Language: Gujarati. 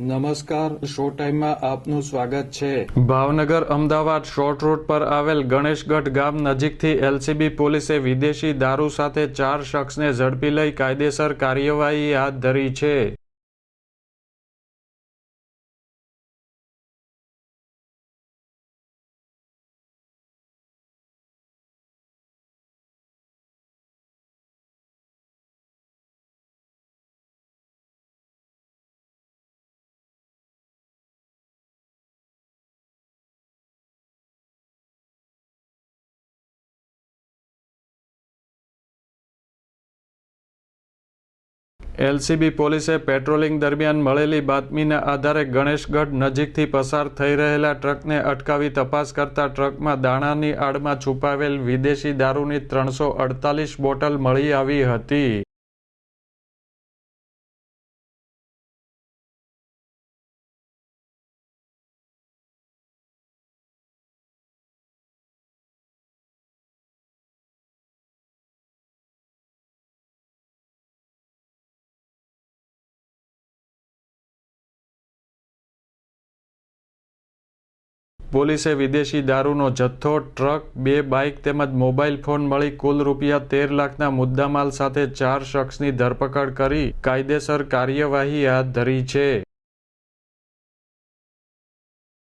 નમસ્કાર, શો ટાઈમમાં આપનું સ્વાગત છે. ભાવનગર અમદાવાદ શોર્ટ રૂટ પર આવેલ ગણેશગઢ ગામ નજીકથી એલસીબી પોલીસે વિદેશી દારૂ સાથે ચાર શખ્સને ઝડપી લઈ કાયદેસર કાર્યવાહી હાથ ધરી છે. એલસીબી પોલીસે પેટ્રોલિંગ દરમિયાન મળેલી બાતમીના આધારે ગણેશગઢ નજીકથી પસાર થઈ રહેલા ટ્રકને અટકાવી તપાસ કરતા ટ્રકમાં દાણાની આડમાં છુપાવેલ વિદેશી દારૂની ત્રણસો અડતાલીસ બોટલ મળી આવી હતી. પોલીસે વિદેશી દારૂનો જથ્થો, ટ્રક, બે બાઇક તેમજ મોબાઈલ ફોન મળી કુલ રૂપિયા તેર લાખના મુદ્દામાલ સાથે ચાર શખ્સની ધરપકડ કરી કાયદેસર કાર્યવાહી હાથ ધરી છે.